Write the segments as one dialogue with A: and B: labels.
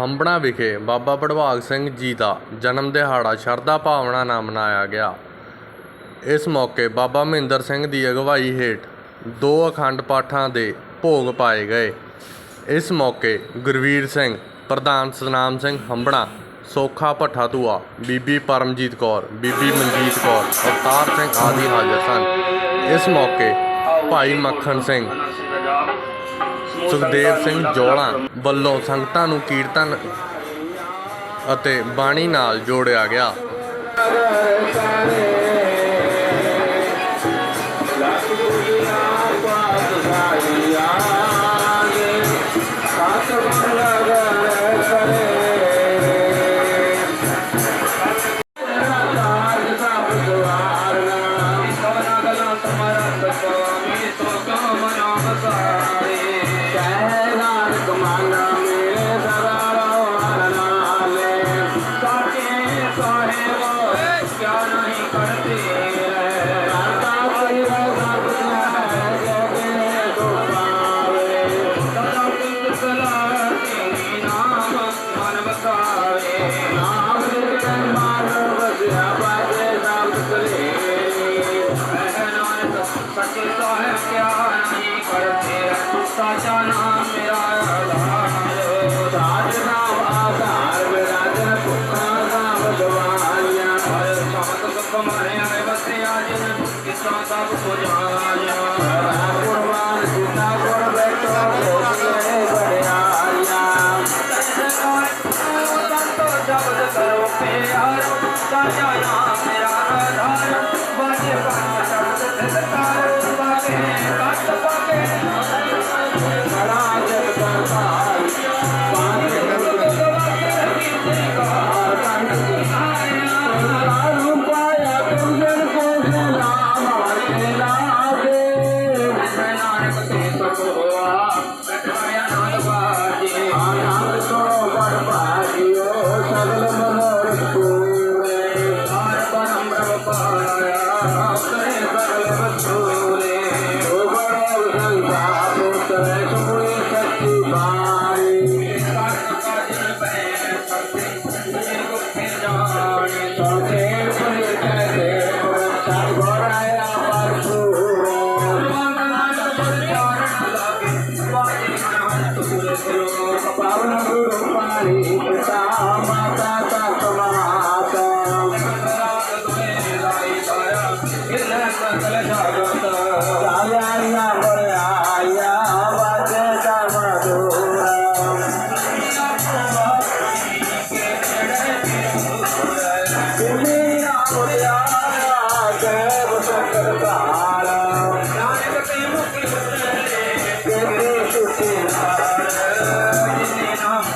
A: ਹੰਬਣਾ ਵਿਖੇ ਬਾਬਾ ਭੜਵਾਗ ਸਿੰਘ ਜੀ ਦਾ ਜਨਮ ਦਿਹਾੜਾ ਸ਼ਰਧਾ ਭਾਵਨਾ ਨਾਲ ਮਨਾਇਆ ਗਿਆ। ਇਸ ਮੌਕੇ ਬਾਬਾ ਮਹਿੰਦਰ ਸਿੰਘ ਦੀ ਅਗਵਾਈ ਹੇਠ ਦੋ ਅਖੰਡ ਪਾਠਾਂ ਦੇ ਭੋਗ ਪਾਏ ਗਏ। ਇਸ ਮੌਕੇ ਗੁਰਵੀਰ ਸਿੰਘ, ਪ੍ਰਧਾਨ ਸਤਨਾਮ ਸਿੰਘ ਹੰਬਣਾ, ਸੋਖਾ ਭੱਠਾ ਧੂਆ ਬੀਬੀ ਪਰਮਜੀਤ ਕੌਰ, ਬੀਬੀ ਮਨਜੀਤ ਕੌਰ, ਅਵਤਾਰ ਸਿੰਘ ਆਦਿ ਹਾਜ਼ਰ ਸਨ। ਇਸ ਮੌਕੇ ਭਾਈ ਮੱਖਣ ਸਿੰਘ ਸੁਖਦੇਵ ਸਿੰਘ ਜੋਲਾ ਵੱਲੋਂ ਸੰਗਤਾਂ ਨੂੰ ਕੀਰਤਨ ਅਤੇ ਬਾਣੀ ਨਾਲ ਜੋੜਿਆ ਗਿਆ।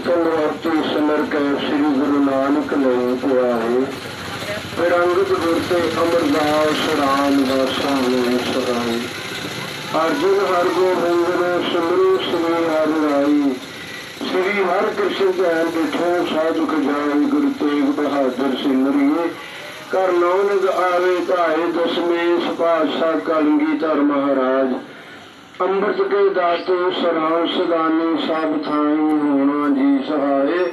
B: ਅਸਲ ਵਰਤੀ ਸਿਮਰ ਕੇ ਸ੍ਰੀ ਗੁਰੂ ਨਾਨਕ ਲਈ ਪੁਆਏ ਵਿਰੰਗਤ ਗੁਰ ਤੇ ਅਮਰਦਾਸ ਰਾਮ ਦਾਸਾਂ ਨੇ ਸਦਾਈ। ਅਰਜੁਨ ਹਰ ਗੋਬਿੰਦ ਨੇ ਸਿਮਰੂ ਸ੍ਰੀ ਹਰਿ ਰਾਈ ਸ੍ਰੀ ਹਰਿ ਕ੍ਰਿਸ਼ਨ ਧਿਆਨ ਬਿਠੋ ਸਾਧੁਕ ਜਾਈ ਗੁਰੂ ਤੇਗ ਬਹਾਦਰ ਸਿਮਰਿਏ ਕਰ ਨੌਨਕ ਆਵੇ ਧਾਏ ਦਸਵੇਂ ਪਾਤਸ਼ਾਹ ਕਲਗੀ ਧਰ ਮਹਾਰਾਜ। ਅੰਮ੍ਰਿਤ ਕੇ ਦਾਤੇ ਸਰਾਮ ਸਦਾਨੀ ਸਭ ਥਾਈ ਹੋਣਾ ਜੀ ਸਹਾਏ।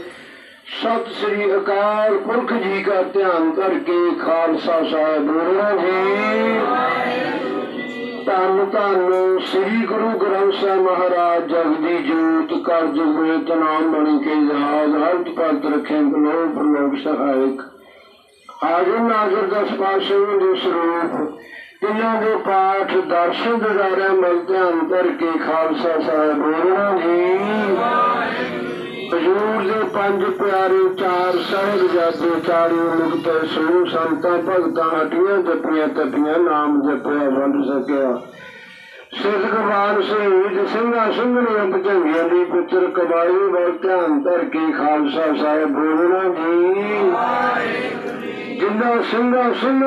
B: ਸਤਿ ਸ੍ਰੀ ਅਕਾਲ ਪੁਰਖ ਜੀ ਦਾ ਧਿਆਨ ਕਰਕੇ ਖਾਲਸਾ ਸਾਹਿਬ ਬੋਲਣਾ ਜੀ। ਧੰਨ ਧੰਨ ਸ੍ਰੀ ਗੁਰੂ ਗ੍ਰੰਥ ਸਾਹਿਬ ਮਹਾਰਾਜ ਜਗਦੀ ਜੋਤ ਕਰ ਹੋਏ ਤਨਾਮ ਬਣ ਕੇ ਯਾਦ ਹਰਤ ਪਦ ਰੱਖੇ ਬਲੋ ਪ੍ਰਲੋਕ ਸਹਾਇਕ। ਹਾਜ਼ਰ ਨਾਜ਼ਰ ਦਸ ਪਾਸ਼ੇ ਦੇ ਸਰੂਪ। ਇਹਨਾਂ ਦੇ ਪਾਠ ਦਰਸ਼ਨ ਦਿਦਾਰਿਆਂ ਮਲ ਧਿਆਨ ਕਰਕੇ ਖਾਲਸਾ ਸਾਹਿਬ ਬੋਲਣਾ ਜੀ ਹਜ਼ੂਰ ਦੇ ਪੰਜ ਪਿਆਰੇ ਚਾਰ ਸਾਹਿਬਜ਼ਾਦੇ ਚਾਰੇ ਮੁਕਤ ਸਮੂਹ ਸੰਤਾਂ, ਭਗਤਾਂ ਹਟੀਆਂ ਜਪੀਆਂ, ਤਪੀਆਂ, ਨਾਮ ਜਪਿਆ, ਵੰਡ ਸਕਿਆ। ਸਿੱਧਗਵਾਨ ਸ਼ਹੀਦ ਸਿੰਘਾਂ ਨੇ ਭਜੰਗੀਆਂ ਦੀ ਪੁੱਤਰ ਕਬਾਈ ਵੱਲ ਧਿਆਨ ਧਰ ਕੇ ਖਾਲਸਾ ਸਾਹਿਬ ਬੋਲਣਾ ਜੀ ਜਿੰਦਾ ਸਿੰਘਾਂ ਸਿੰਘ